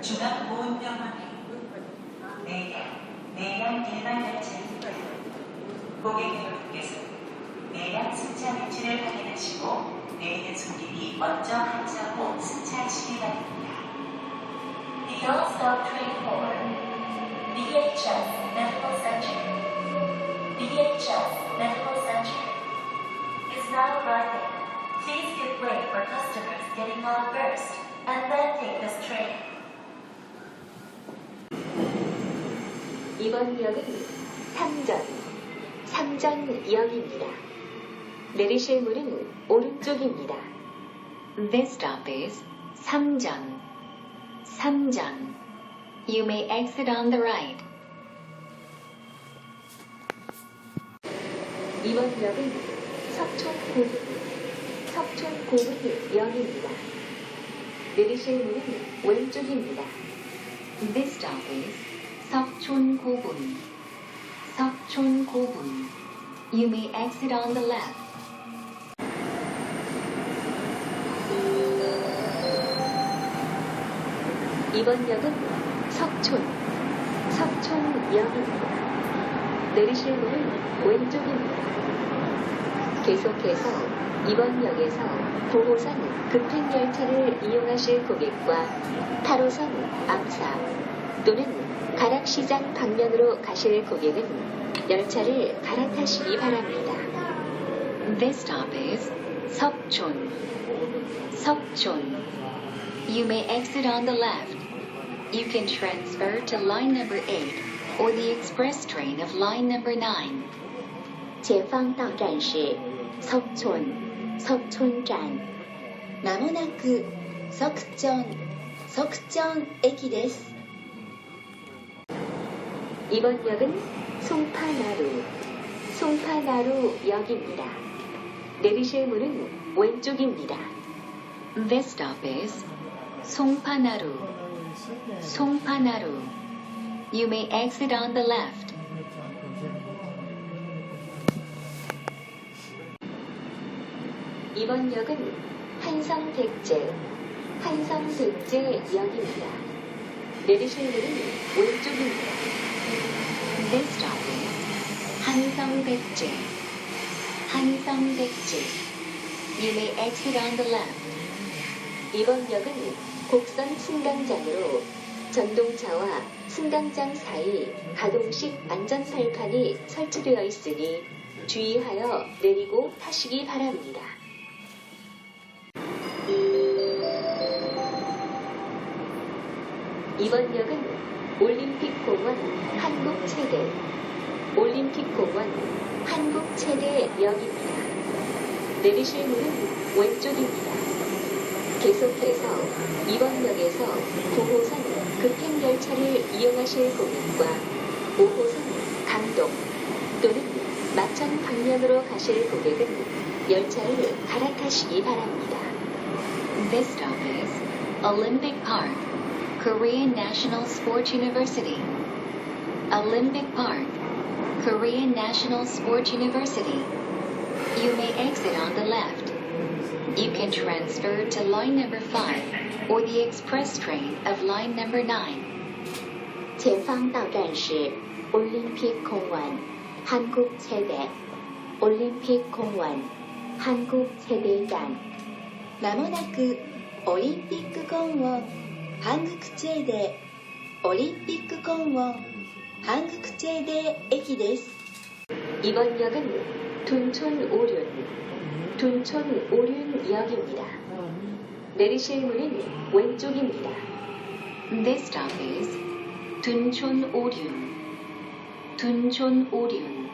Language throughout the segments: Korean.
중앙보훈병원에 내년, 내년 일반 열차 고객 여러분께서 내량 승차 배치를 확인하시고 내리는 손님이 먼저 한차고 승차하시기 바랍니다. The all-stop train for BHS Medical Center. BHS Medical Center is now arriving. Please give way for customers getting on first and then take this train. 이번 역은 삼전, 삼전역입니다. 내리실 문은 오른쪽입니다. This stop is Samjan. Samjan. You may exit on the right. 이번 역은 석촌고분, 석촌고분역입니다. 내리실 문은 왼쪽입니다. This stop is Seokchon Kobun. You may exit on the left. 이번 역은 석촌, 석촌역입니다. 내리실 문은 왼쪽입니다. 계속해서 이번 역에서 9호선 급행열차를 이용하실 고객과 8호선 암사 또는 시장 방면으로 가실 고객은 열차를 갈아타시기 바랍니다. This stop is Seokchon. Seokchon. You may exit on the left. You can transfer to line number 8 or the express train of line number 9. 前方到站是 석촌, 석촌站. まもなく即チ即チ駅です 이번 역은 송파나루, 송파나루 역입니다. 내리실 문은 왼쪽입니다. This stop is Songpanaru. Songpanaru. You may exit on the left. 이번 역은 한성백제, 한성백제 역입니다. 내리실 문은 왼쪽입니다. This stop is Hansongbaekje. Hansongbaekje. You may exit on the left. 이번 역은 곡선 승강장으로 전동차와 승강장 사이 가동식 안전발판이 설치되어 있으니 주의하여 내리고 타시기 바랍니다. 이번 역은 올림픽공원 한국체대, 올림픽공원 한국체대역입니다. 내리실 문은 왼쪽입니다. 계속해서 이번 역에서 9호선 급행열차를 이용하실 고객과 5호선 강동 또는 마천 방면으로 가실 고객은 열차를 갈아타시기 바랍니다. This stop is Olympic Park, Korean National Sports University. Olympic Park, Korean National Sports University. You may exit on the left. You can transfer to line number 5 or the express train of line number 9. 前方到站是 올림픽 공원 한국 체대 올림픽 공원 한국 체대站 まもなくオリンピック公園 韓国チェーデオリンピック公園韓国チェーデ駅です 이번 역은 둔촌 오륜 둔촌 오륜역입니다. 내리실 문은 왼쪽입니다. This stop is Dunchon Oryun. Dunchon Oryun.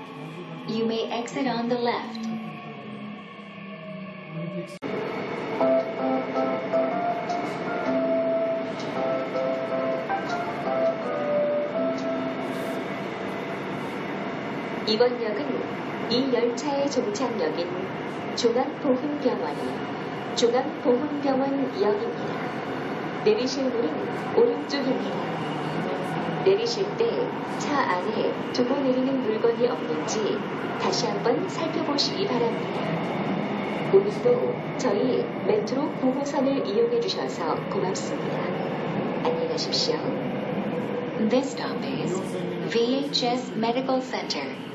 You may exit on the left. 이번 역은 이 열차의 종착역인 종합보훈병원이 종합보훈병원역입니다. 내리실 문은 오른쪽입니다. 내리실 때 차 안에 두고 내리는 물건이 없는지 다시 한번 살펴보시기 바랍니다. 오늘도 저희 메트로 9호선을 이용해 주셔서 고맙습니다. 안녕히 가십시오. This stop is VHS Medical Center.